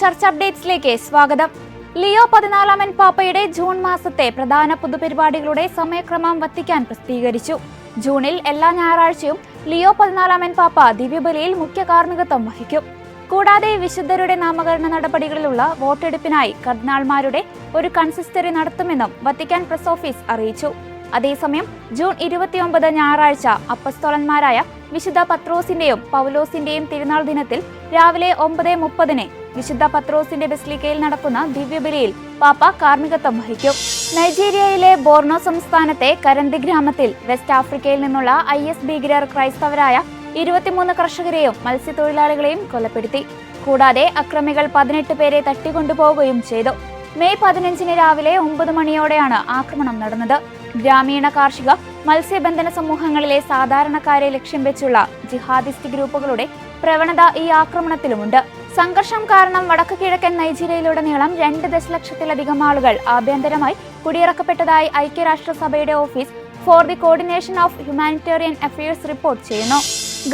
ചർച്ച അപ്ഡേറ്റ്സിലേക്ക് സ്വാഗതം. ലിയോ പതിനാലാമൻ പാപ്പയുടെ ജൂൺ മാസത്തെ പ്രധാന പൊതുപരിപാടികളുടെ സമയക്രമം വത്തിക്കാൻ പ്രസിദ്ധീകരിച്ചു. ജൂണിൽ എല്ലാ ഞായറാഴ്ചയും ലിയോ പതിനാലാമൻ പാപ്പ ദിവ്യബലിയിൽ മുഖ്യ കാർമ്മികത്വം വഹിക്കും. കൂടാതെ വിശുദ്ധരുടെ നാമകരണ നടപടികളിലുള്ള വോട്ടെടുപ്പിനായി കർദിനാൾമാരുടെ ഒരു കൺസിസ്റ്ററി നടത്തുമെന്നും വത്തിക്കാൻ പ്രസ് ഓഫീസ് അറിയിച്ചു. അതേസമയം ജൂൺ ഇരുപത്തിയൊമ്പത് ഞായറാഴ്ച അപ്പസ്തോലന്മാരായ വിശുദ്ധ പത്രോസിന്റെയും പൗലോസിന്റെയും തിരുനാൾ ദിനത്തിൽ രാവിലെ ഒമ്പത് മുപ്പതിന് വിശുദ്ധ പത്രോസിന്റെ ബെസ്ലിക്കയിൽ നടക്കുന്ന ദിവ്യബലിയിൽ പാപ്പ കാർമ്മികത്വം വഹിക്കും. നൈജീരിയയിലെ ബോർണോ സംസ്ഥാനത്തെ കരന്തി ഗ്രാമത്തിൽ വെസ്റ്റ് ആഫ്രിക്കയിൽ നിന്നുള്ള ഐ എസ് ഭീകരർ ക്രൈസ്തവരായ ഇരുപത്തിമൂന്ന് കർഷകരെയും മത്സ്യത്തൊഴിലാളികളെയും കൊലപ്പെടുത്തി. കൂടാതെ അക്രമികൾ പതിനെട്ട് പേരെ തട്ടിക്കൊണ്ടുപോവുകയും ചെയ്തു. മെയ് പതിനഞ്ചിന് രാവിലെ ഒമ്പത് മണിയോടെയാണ് ആക്രമണം നടന്നത്. ഗ്രാമീണ കാർഷിക മത്സ്യബന്ധന സമൂഹങ്ങളിലെ സാധാരണക്കാരെ ലക്ഷ്യം വെച്ചുള്ള ജിഹാദിസ്റ്റ് ഗ്രൂപ്പുകളുടെ പ്രവണത ഈ ആക്രമണത്തിലുമുണ്ട്. സംഘർഷം കാരണം വടക്കു കിഴക്കൻ നൈജീരിയയിലുടനീളം രണ്ട് ദശലക്ഷത്തിലധികം ആളുകൾ ആഭ്യന്തരമായി കുടിയിറക്കപ്പെട്ടതായി ഐക്യരാഷ്ട്രസഭയുടെ office for the coordination of humanitarian affairs report ചെയ്യുന്നു.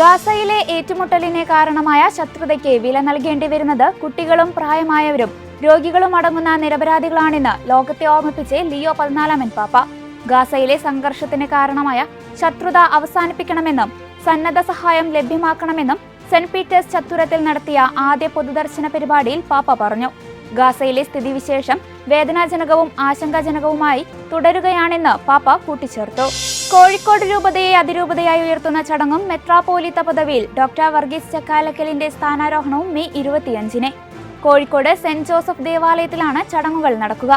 ഗാസയിലെ ഏറ്റുമുട്ടലിനെ കാരണമായ ശത്രുതയ്ക്ക് വില നൽകേണ്ടി വരുന്നത് കുട്ടികളും പ്രായമായവരും രോഗികളും അടങ്ങുന്ന നിരപരാധികളാണെന്ന് ലോകത്തെ ഓർമ്മിപ്പിച്ച് ലിയോ പതിനാലാമൻ പാപ്പ. ഗാസയിലെ സംഘർഷത്തിന് കാരണമായ ശത്രുത അവസാനിപ്പിക്കണമെന്നും സന്നദ്ധ സഹായം ലഭ്യമാക്കണമെന്നും സെന്റ് പീറ്റേഴ്സ് ചത്തുരത്തിൽ നടത്തിയ ആദ്യ പൊതുദർശന പരിപാടിയിൽ പാപ്പ പറഞ്ഞു. ഗാസയിലെ സ്ഥിതിവിശേഷം വേദനാജനകവും ആശങ്കാജനകവുമായി തുടരുകയാണെന്ന് പാപ്പ കൂട്ടിച്ചേർത്തു. കോഴിക്കോട് രൂപതയെ അതിരൂപതയായി ഉയർത്തുന്ന ചടങ്ങും മെത്രാപോലിത്ത പദവിയിൽ ഡോക്ടർ വർഗീസ് ചക്കാലക്കലിന്റെ സ്ഥാനാരോഹണവും മെയ് ഇരുപത്തിയഞ്ചിന്. കോഴിക്കോട് സെന്റ് ജോസഫ് ദേവാലയത്തിലാണ് ചടങ്ങുകൾ നടക്കുക.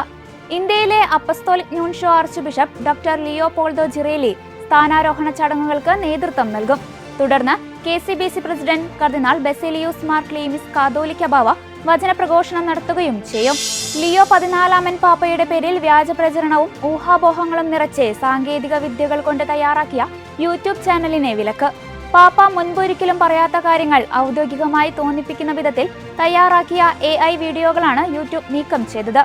ഇന്ത്യയിലെ apostolic nuncio archbishop doctor Leopoldo Girelli സ്ഥാനാരോഹണ ചടങ്ങുകൾക്ക് നേതൃത്വം നൽകും. തുടർന്ന് K C B C president cardinal Baselios Mar Cleemis Catholicos Bava വചനപ്രഘോഷണം നടത്തുകയും ചെയ്യും. ലിയോ പതിനാലാമൻ പാപ്പയുടെ പേരിൽ വ്യാജ പ്രചരണവും ഊഹാപോഹങ്ങളും നിറച്ച് സാങ്കേതിക വിദ്യകൾ കൊണ്ട് തയ്യാറാക്കിയ യൂട്യൂബ് ചാനലിനെ വിലക്ക്. പാപ്പ മുൻപൊരിക്കലും പറയാത്ത കാര്യങ്ങൾ ഔദ്യോഗികമായി തോന്നിപ്പിക്കുന്ന വിധത്തിൽ തയ്യാറാക്കിയ എ ഐ വീഡിയോകളാണ് യൂട്യൂബ് നീക്കം ചെയ്തത്.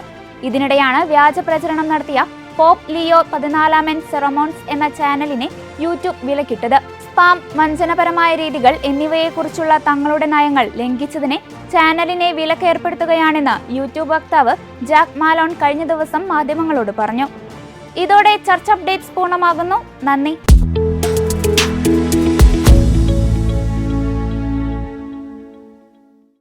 ഇതിനിടെയാണ് വ്യാജ പ്രചരണം നടത്തിയ പോപ്പ് ലിയോ പതിനാലാമൻ സെറമോൺസ് എന്ന ചാനലിനെ യൂട്യൂബ് വിലക്കിട്ടത്. സ്പാം വഞ്ചനപരമായ രീതികൾ എന്നിവയെക്കുറിച്ചുള്ള തങ്ങളുടെ നയങ്ങൾ ലംഘിച്ചതിനെ ചാനലിനെ വിലക്കേർപ്പെടുത്തുകയാണെന്ന് യൂട്യൂബ് വക്താവ് ജാക്ക് മാലോൺ കഴിഞ്ഞ ദിവസം മാധ്യമങ്ങളോട് പറഞ്ഞു. ഇതോടെ ചർച്ച അപ്ഡേറ്റ്സ് പൂർണമാകുന്നു. നന്ദി.